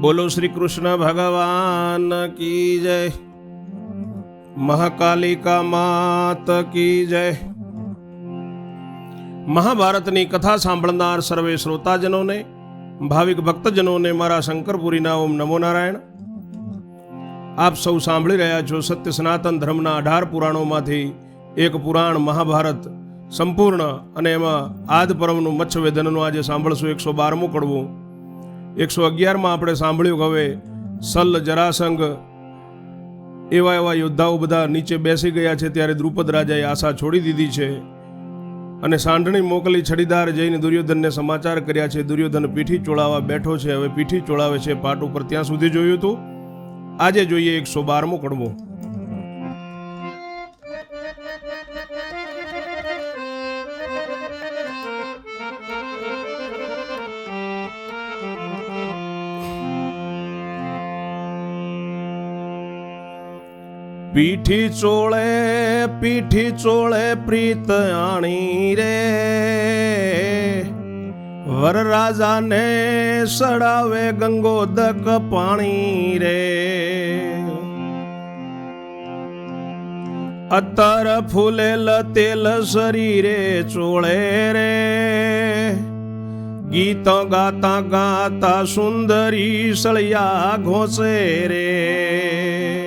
બોલો શ્રી કૃષ્ણ ભગવાન કી જય. મહાકાલિકા માત કી જય. મહાભારતની કથા સાંભળનાર સર્વે શ્રોતાજનોને, ભાવિક ભક્તજનોને મારા શંકરપુરીના ઓમ નમો નારાયણ. આપ સૌ સાંભળી રહ્યા છો સત્ય સનાતન ધર્મના અઢાર પુરાણોમાંથી એક પુરાણ મહાભારત. સંપૂર્ણ અને એમાં આદ પરમનું મચ્છવેદનનું આજે સાંભળશું, એકસો બારમું કડવું. એકસો અગિયારમાં આપણે સાંભળ્યું હવે સલ્લ જરાસંઘ એવા એવા યોદ્ધાઓ બધા નીચે બેસી ગયા છે ત્યારે દ્રુપદ રાજાએ આશા છોડી દીધી છે અને સાંઢણી મોકલી છડીદાર જઈને દુર્યોધનને સમાચાર કર્યા છે, દુર્યોધન પીઠી ચોળાવા બેઠો છે, હવે પીઠી ચોળાવે છે, પાટ ઉપર ત્યાં સુધી જોયું હતું આજે જોઈએ એકસો બારમો કડવું. પીઠી ચોળે પીઠી ચોળે પ્રીત આણી રે વરરાજાને સડાવે ગંગોદક પાણી રે. અતર ફૂલેલ તેલ શરીરે ચોળે રે. ગીત ગાતા ગાતા સુંદરી સળિયા ઘોસે રે.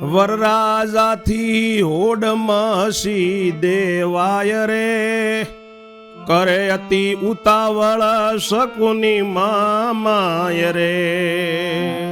વરરાજાથી હોડમાં સી દેવાય રે. કરે અતિ ઉતાવળ શકુની મામાય રે.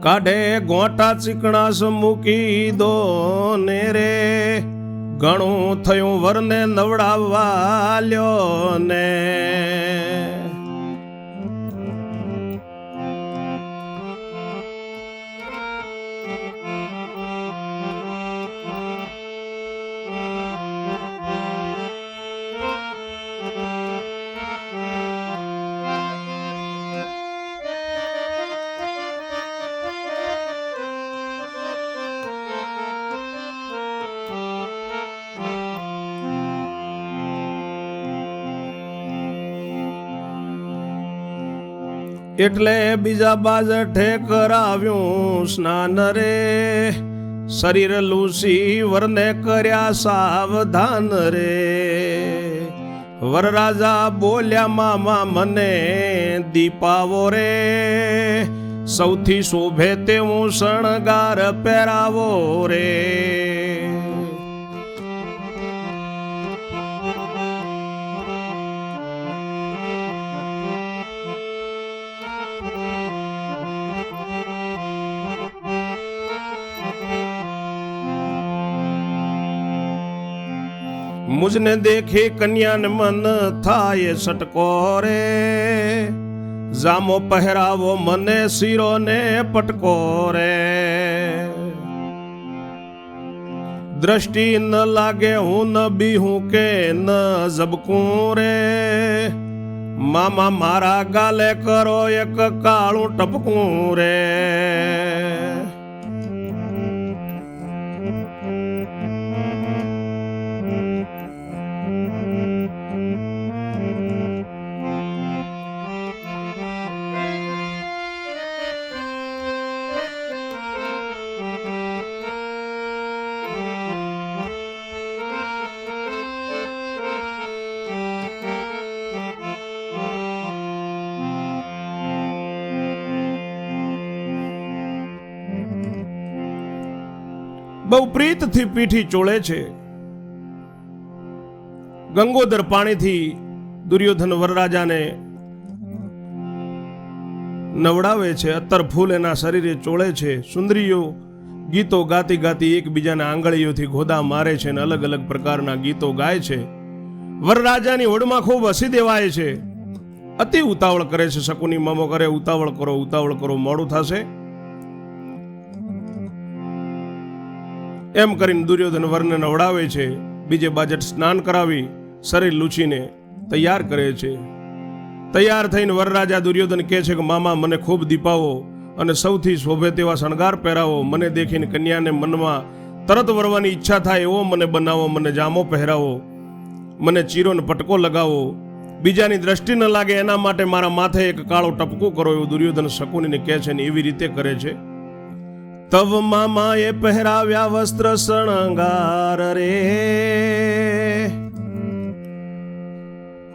કાઢે ગોટા ચીકણાસ મૂકી દો ને રે. ઘણું થયું વરને નવડાવવા લ્યો ને. એટલે બીજા બાજ ઠેકરાવ્યું સ્નાન રે. શરીર લૂસી વરને કર્યા સાવધાન રે. વરરાજા બોલ્યા, મામા, મને દીપાવો રે. સૌથી શોભે તેવું શણગાર પહેરાવો રે. મુજને દેખે કન્યાન મન થાય સટકો રે જામો પહેરાવો મને શીરો ને પટકો રે દ્રષ્ટિ ન લાગે હું ન બીહું કે ન ઝબકું રે મામા મારા ગાલે કરો એક કાળું ટપકું રે બહુ પ્રીતથી પીઠી ચોળે છે. ગંગોદર પાણીથી દુર્યોધન વરરાજાને નવડાવે છે અત્તર ફૂલ એના શરીરે ચોળે છે. સુંદરીઓ ગીતો ગાતી ગાતી એકબીજાના આંગળીઓથી ઘોદા મારે છે અને અલગ અલગ પ્રકારના ગીતો ગાય છે. વરરાજાની હોડમાં ખૂબ હસી દેવાય છે. અતિ ઉતાવળ કરે છે, શકુની મામો કરે, ઉતાવળ કરો ઉતાવળ કરો, મોડું થશે. એમ કરીને દુર્યોધન વર્ણન નવડાવે છે. બીજે બાજટ સ્નાન કરાવી શરીર લૂછીને તૈયાર કરે છે. તૈયાર થઈને વરરાજા દુર્યોધન કહે છે કે, મામા, મને ખૂબ દીપાવો અને સૌથી શોભે તેવા શણગાર પહેરાવો. મને દેખીને કન્યાને મનમાં તરત વરવાની ઈચ્છા થાય એવો મને બનાવો, મને જામો પહેરાવો. મને ચીરોને પટકો લગાવો. બીજાની દ્રષ્ટિ ન લાગે એના માટે મારા માથે એક કાળો ટપકો કરો, એવું દુર્યોધન શકુનીને કહે છે ને એવી રીતે કરે છે. તવ મામાએ પહેરાવ્યા વસ્ત્ર શણગાર રે.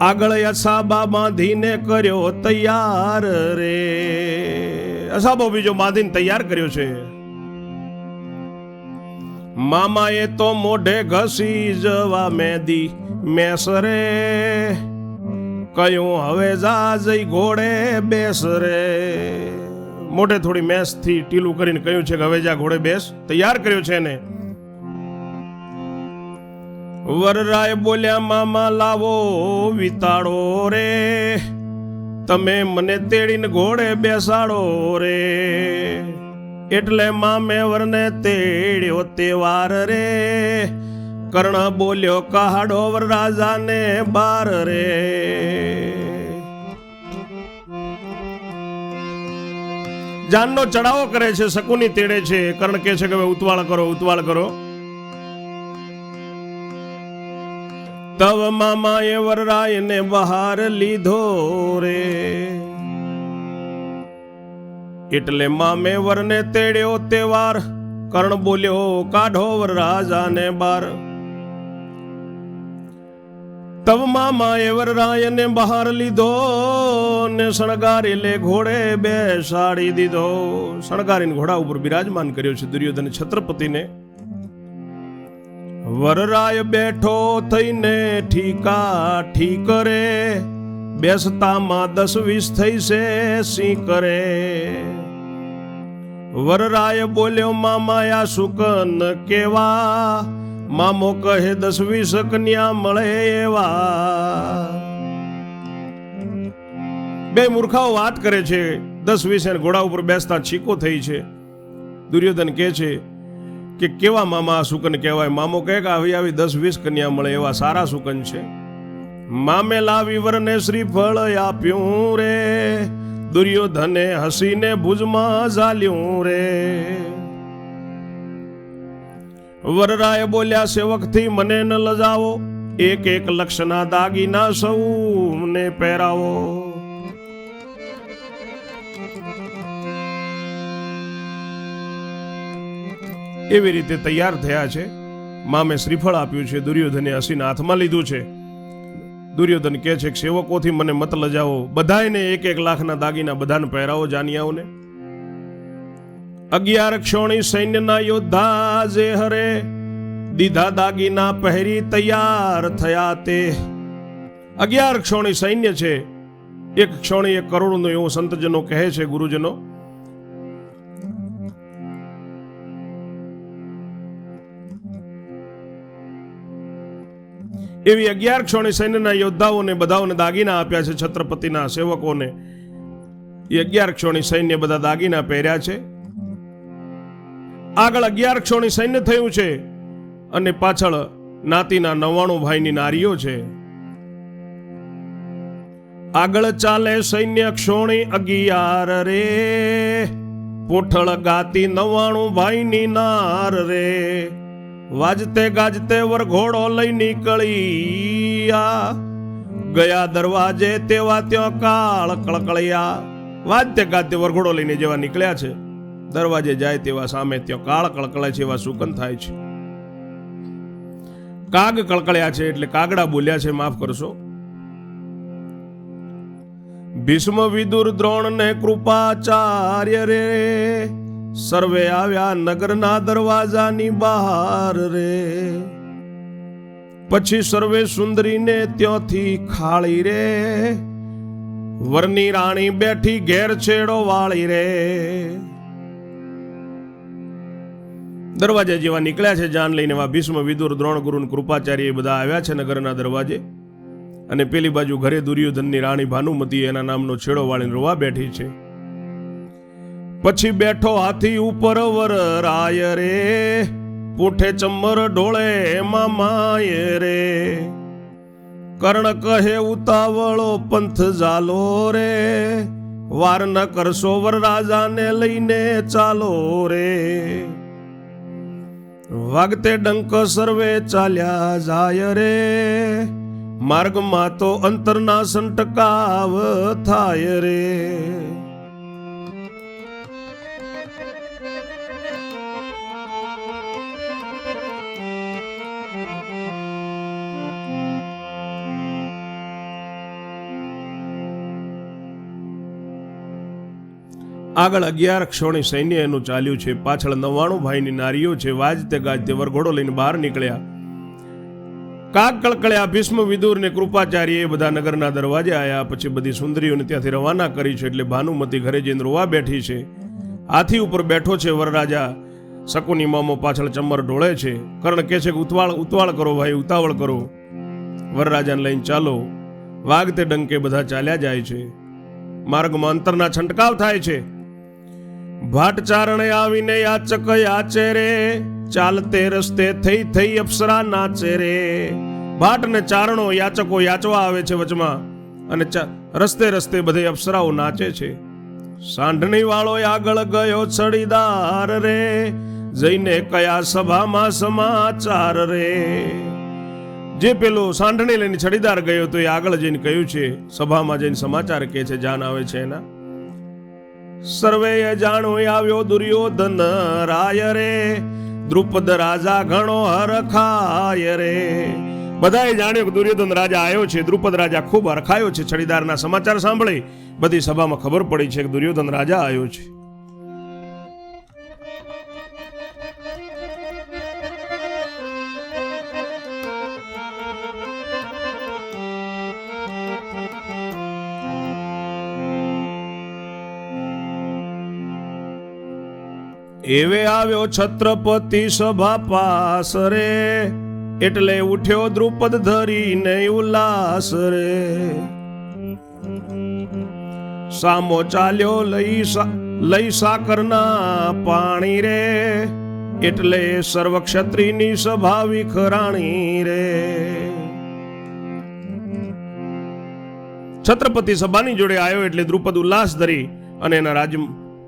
આગળ અસાબા બાંધીને કર્યો તૈયાર રે. અસાબો બીજો બાંધીને તૈયાર કર્યો છે. મામાએ તો મોઢે ઘસી જવા મેદી મેસરે કયું હવે જા જઈ ઘોડે બેસ રે. મોઢે થોડી મેસથી ટીલું કરીને કહ્યું છે કે હવે જા ઘોડે બેસ. તૈયાર કર્યો છે એને. વરરાય બોલ્યા, મામા, લાવો, વિતાડો રે. તમે મને તેડીને ઘોડે બેસાડો રે. એટલે મામે વરને તેડ્યો તેવાર રે. કર્ણ બોલ્યો, કહાડો વર રાજાને બાર રે. જાનનો ચડાવો કરે છે, શકુની તેડે છે, કર્ણ કહે છે કે હવે ઉતવાળ કરો ઉતવાળ કરો. તવ મામાએ વરરાયને બહાર લીધો રે. એટલે મામે વરને તેડ્યો તે વાર, કર્ણ બોલ્યો, કાઢો વર રાજાને બાર. તવ મામાએ વરરાયને બહાર લીધો ને શણગારી લે ઘોડે બેસાડી દીધો શણગારીને ઘોડા ઉપર બિરાજમાન કર્યો છે દુર્યોધન છત્રપતિને વરરાય બેઠો થઈને ઠીકા ઠીક રે બેસતામાં દસ વીસ થઈ છે સી કરે વરરાય બોલ્યો મામાયા સુકન કેવા મામો કહે દસ વીસ કન્યા મળે એવા. બે મૂર્ખાઓ વાત કરે છે દસ વીસ એને ઘોડા ઉપર બેસતા છીકો થઈ છે. દુર્યોધન કહે છે કે કેવા મામા આ સુકન કહેવાય? મામો કહે કે આવી આવી દસ વીસ કન્યા મળે એવા સારા સુકન છે. મામે લાવી વરને શ્રીફળ આપ્યું રે, દુર્યોધને હસીને ભુજમાં ઝાલ્યું રે. વરરાય બોલ્યા, સેવકથી મને ન લજાવો. એક એક લક્ષના દાગીના સૌને પહેરાવો. એવી રીતે તૈયાર થયા છે. મામે શ્રીફળ આપ્યું છે, દુર્યોધને હસીને હાથમાં લીધું છે. દુર્યોધન કહે છે કે, સેવકોથી મને મત લજાવો. બધાયને એક એક લાખના દાગીના બધાને પહેરાવો જાનિયાઓને. અગિયાર ક્ષોણી સૈન્યના યોદ્ધા જે હરે, દીધા દાગીના પહેરી તૈયાર થયા તે. અગિયાર ક્ષોણી સૈન્ય છે. એક ક્ષોણી એક કરોડનું એવું સંતજનો કહે છે, ગુરુજનો. એવી અગિયાર ક્ષોણી સૈન્યના યોદ્ધાઓને બધાઓને દાગીના આપ્યા છે, છત્રપતિના સેવકોને. એ અગિયાર ક્ષોણી સૈન્ય બધા દાગીના પહેર્યા છે. આગળ અગિયાર ક્ષોણી સૈન્ય થયું છે અને પાછળ નાતીના નવ્વાણું ભાઈની નારીઓ છે. આગળ ચાલે સૈન્ય ક્ષોણી અગિયાર રે. પોઠળ ગાતી નવ્વાણું ભાઈની નાર રે. વાજતે ગાજતે વરઘોડો લઈ નીકળીયા ગયા દરવાજે તેવા ત્યાં કાળ કળકળિયા. વાજતે ગાજતે વરઘોડો લઈને જેવા નીકળ્યા છે. દરવાજે જાય તેવા સામે ત્યાં કાળ કળકળે છે એવા સુકન થાય છે. કાગ કળકળ્યા છે એટલે કાગડા બોલ્યા છે, માફ કરશો. ભીષ્મ વિદુર દ્રોણ ને કૃપાચાર્ય રે, સર્વે આવ્યા નગરના દરવાજાની બહાર રે. પછી સર્વે સુંદરીને ત્યાંથી ખાળી રે. વરની રાણી બેઠી ઘેર છેડો વાળી રે. દરવાજે જેવા નીકળ્યા છે, જાન લઈને એવા ભીષ્મ, વિદુર, દ્રોણ ગુરુ કૃપાચાર્ય એ બધા આવ્યા છે નગરના દરવાજે. અને પેલી બાજુ ઘરે દુર્યોધનની રાણી ભાનુમતી એના નામનો છેડો વાળીને રોવા બેઠી છે. પછી બેઠો હાથી ઉપર વર રાય રે, પૂઠે ચમર ઢોળે માય રે. કર્ણ કહે, ઉતાવળો પંથ જાલો રે, વાર ન કરશો વર રાજાને લઈને ચાલો રે. વાગતે ડંક સર્વે ચાલ્યા જાય રે. માર્ગમાં તો અંતરના સંટકાવ થાય રે. આગળ અગિયાર ક્ષોણી સૈન્ય એનું ચાલ્યું છે. પાછળ નવ્વાણું ભાઈની નારીઓ છે વાજતે ગાજતે વરઘોડો લઈને બહાર નીકળ્યા. કાક કળકળ્યા ભીષ્મ વિદુર ને કૃપાચાર્ય એ બધા નગરના દરવાજે આવ્યા પછી બધી સુંદરીઓને ત્યાંથી રવાના કરી છે એટલે ભાનુમતી ઘરે જઈને રોવા બેઠી છે. હાથી ઉપર બેઠો છે વરરાજા. શકુની મામો પાછળ ચમર ઢોળે છે. કર્ણ કહે છે કે ઉતવાળ ઉતવાળ કરો ભાઈ, ઉતાવળ કરો. વરરાજાને લઈને ચાલો. વાઘ તે ડંકે બધા ચાલ્યા જાય છે. માર્ગમાં અંતરના છંટકાવ થાય છે. ભાટ ચારણે આવીને યાચક યાચે રે. ચાલતે રસ્તે થઈ થઈ અપ્સરા નાચે રે. ભાટ ને ચારણો યાચકો યાચવા આવે છે વચમાં અને રસ્તે રસ્તે બધે અપ્સરાઓ નાચે છે. સાંઢણી વાળો આગળ ગયો છડીદાર રે. જઈને કયા સભામાં સમાચાર રે. જે પેલો સાંઢણી લઈને છડીદાર ગયો તો એ આગળ જઈને કહ્યું છે, સભામાં જઈને સમાચાર કે છે, જાન આવે છે એના. સર્વે જાણો આવ્યો દુર્યોધન રાય રે. દ્રુપદ રાજા ઘણો હરખાય રે. બધાએ જાણ્યું કે દુર્યોધન રાજા આવ્યો છે, દ્રુપદ રાજા ખૂબ હરખાયો છે. છડીદારના સમાચાર સાંભળી બધી સભામાં ખબર પડી છે કે દુર્યોધન રાજા આવ્યો છે. એવે આવ્યો છત્રપતિ સભા પાસ રે. એટલે ઉઠ્યો દ્રુપદ ધરીને ઉલ્લાસ રે. સામો ચાલ્યો લઈ લઈ સાકરના પાણી રે. એટલે સર્વ ક્ષત્રિયની સભા વિખરાણી રે. છત્રપતિ સભાની જોડે આવ્યો એટલે દ્રુપદ ઉલ્લાસ ધરી અને એના રાજ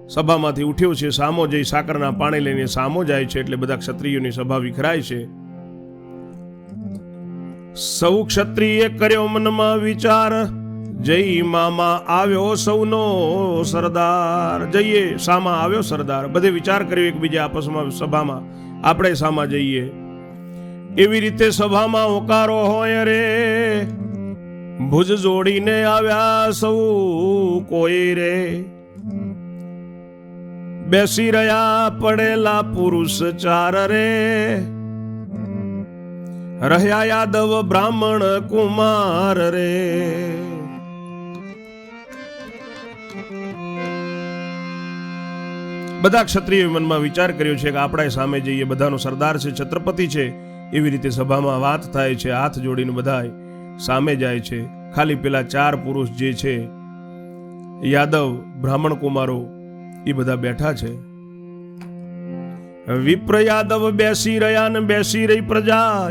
સભામાંથી ઉઠ્યો છે, સામો જઈ સાકરના પાણી લઈને સામો જાય છે એટલે બધા ક્ષત્રિયોની સભા વિખરાય છે. સૌ ક્ષત્રિયે કર્યો મનમાં વિચાર, જય મામા આવ્યો સૌનો સરદાર. જઈએ, સામા આવ્યો સરદાર. બધે વિચાર કર્યો એકબીજા આપસમાં સભામાં. આપણે સામા જઈએ. એવી રીતે સભામાં હોકારો હોય રે. ભુજ જોડીને આવ્યા સૌ કોઈ રે. બેસી રહ્યા પડેલા પુરુષ ચાર રે. રહ્યા યાદવ બ્રાહ્મણ કુમાર રે. બધા ક્ષત્રિય મનમાં વિચાર કર્યો છે કે આપણે સામે જઈએ બધાનો સરદાર છે, છત્રપતિ છે, એવી રીતે સભામાં વાત થાય છે, હાથ જોડીને બધા સામે જાય છે. ખાલી પેલા ચાર પુરુષ જે છે, યાદવ, બ્રાહ્મણ કુમારો એ બધા બેઠા છે. વિપ્ર યાદવ બેસી રહ્યા ને બેસી રહી પ્રજા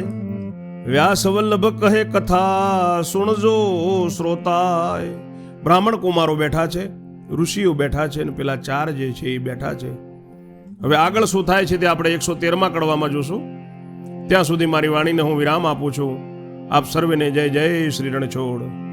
વ્યાસ વલ્લભ કહે કથા સુણજો શ્રોતાય. બ્રાહ્મણ કુમારો બેઠા છે, ઋષિઓ બેઠા છે ને પેલા ચાર જે છે એ બેઠા છે. હવે આગળ શું થાય છે તે આપણે એકસો તેરમાં કડવામાં જોશું. ત્યાં સુધી મારી વાણીને હું વિરામ આપું છું. આપ સર્વેને જય જય શ્રી રણછોડ.